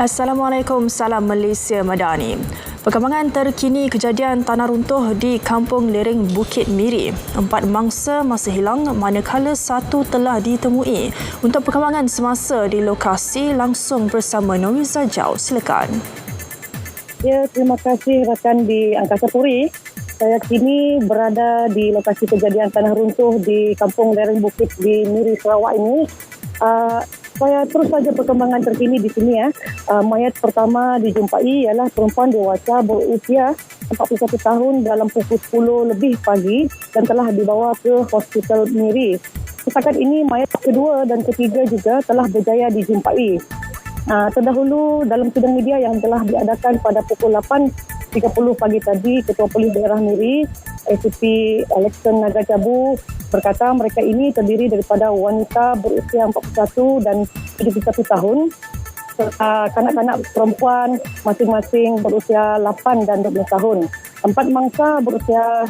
Assalamualaikum, salam Malaysia Madani. Perkembangan terkini kejadian tanah runtuh di Kampung Lereng Bukit Miri. Empat mangsa masih hilang manakala satu telah ditemui. Untuk perkembangan semasa di lokasi langsung bersama Noriza Jau. Silakan. Ya, terima kasih rakan di Angkasa Puri. Saya kini berada di lokasi kejadian tanah runtuh di Kampung Lereng Bukit di Miri, Sarawak ini. Uh, saya terus saja perkembangan terkini di sini ya. Uh, mayat pertama dijumpai ialah perempuan dewasa berusia 41 tahun dalam pukul 10 lebih pagi dan telah dibawa ke Hospital Miri. Setakat ini mayat kedua dan ketiga juga telah berjaya dijumpai. Uh, terdahulu dalam sidang media yang telah diadakan pada pukul 8.30 pagi tadi, Ketua Polis Daerah Miri, ACP Alexon Nagajabu berkata mereka ini terdiri daripada wanita berusia 41 dan 71 tahun serta kanak-kanak perempuan masing-masing berusia 8 dan 12 tahun. Empat mangsa berusia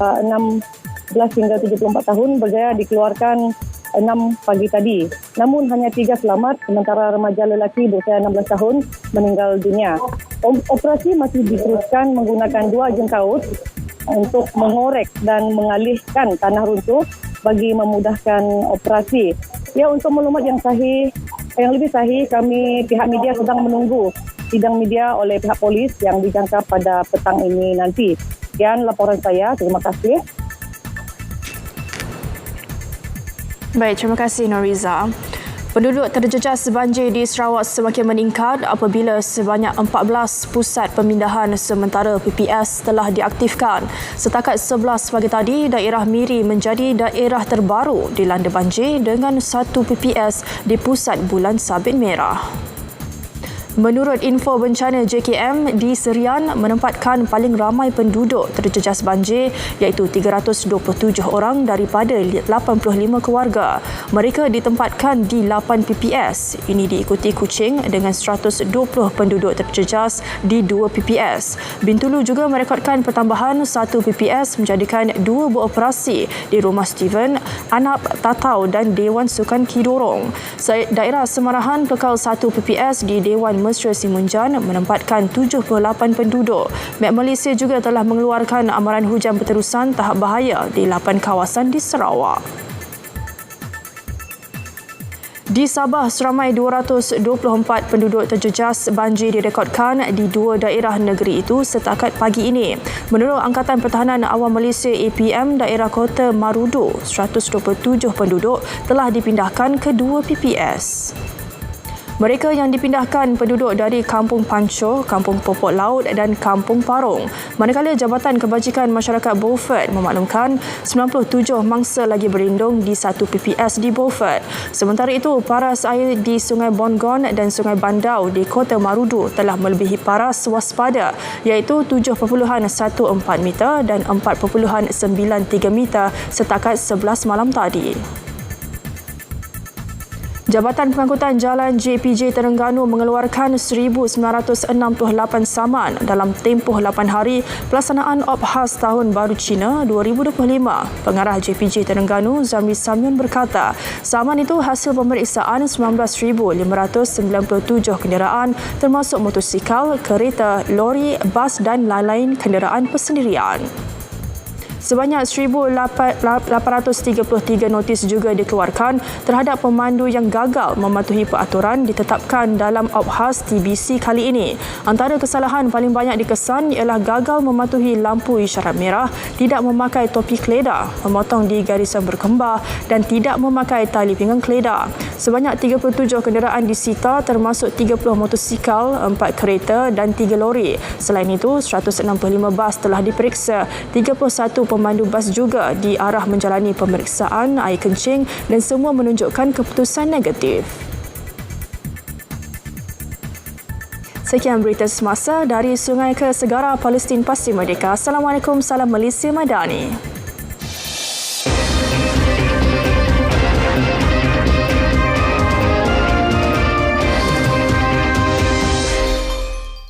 uh, 16 hingga 74 tahun berjaya dikeluarkan 6 pagi tadi. Namun hanya tiga selamat sementara remaja lelaki berusia 16 tahun meninggal dunia. Operasi masih diteruskan menggunakan dua jengkaut untuk mengorek dan mengalihkan tanah runtuh bagi memudahkan operasi. Ya untuk maklumat yang sahih, yang lebih sahih kami pihak media sedang menunggu sidang media oleh pihak polis yang dijangka pada petang ini nanti. Sekian laporan saya. Terima kasih. Baik, terima kasih Noriza. Penduduk terjejas banjir di Sarawak semakin meningkat apabila sebanyak 14 pusat pemindahan sementara PPS telah diaktifkan. Setakat 11 pagi tadi, daerah Miri menjadi daerah terbaru dilanda banjir dengan satu PPS di pusat bulan sabit merah. Menurut info bencana JKM di Serian menempatkan paling ramai penduduk terjejas banjir iaitu 327 orang daripada 85 keluarga. Mereka ditempatkan di 8 PPS. Ini diikuti Kuching dengan 120 penduduk terjejas di 2 PPS. Bintulu juga merekodkan pertambahan 1 PPS menjadikan dua beroperasi di rumah Steven, Anap Tatau dan Dewan Sukan Kidorong. Daerah Semarahan kekal 1 PPS di Dewan Mesra Simunjan menempatkan 78 penduduk. Mek Malaysia juga telah mengeluarkan amaran hujan berterusan tahap bahaya di 8 kawasan di Sarawak. Di Sabah, seramai 224 penduduk terjejas banjir direkodkan di dua daerah negeri itu setakat pagi ini. Menurut Angkatan Pertahanan Awam Malaysia APM, daerah Kota Marudu, 127 penduduk telah dipindahkan ke dua PPS. Mereka yang dipindahkan penduduk dari Kampung Panco, Kampung Popok Laut dan Kampung Parung. Manakala Jabatan Kebajikan Masyarakat Beaufort memaklumkan 97 mangsa lagi berlindung di satu PPS di Beaufort. Sementara itu, paras air di Sungai Bongon dan Sungai Bandau di Kota Marudu telah melebihi paras waspada iaitu 7.14 meter dan 4.93 meter setakat 11 malam tadi. Jabatan Pengangkutan Jalan JPJ Terengganu mengeluarkan 1968 saman dalam tempoh 8 hari pelaksanaan OPHAS Tahun Baru Cina 2025. Pengarah JPJ Terengganu Zamri Samyun berkata, saman itu hasil pemeriksaan 19,597 kenderaan termasuk motosikal, kereta, lori, bas dan lain-lain kenderaan persendirian. Sebanyak 1,833 notis juga dikeluarkan terhadap pemandu yang gagal mematuhi peraturan ditetapkan dalam OPHAS TBC kali ini. Antara kesalahan paling banyak dikesan ialah gagal mematuhi lampu isyarat merah, tidak memakai topi keledar, memotong di garisan berkembar dan tidak memakai tali pinggang keledar. Sebanyak 37 kenderaan disita termasuk 30 motosikal, 4 kereta dan 3 lori. Selain itu, 165 bas telah diperiksa, 31 pemandu bas juga diarah menjalani pemeriksaan air kencing dan semua menunjukkan keputusan negatif. Sekian berita semasa dari Sungai ke Segara Palestin Pasti Merdeka. Assalamualaikum, salam Malaysia Madani.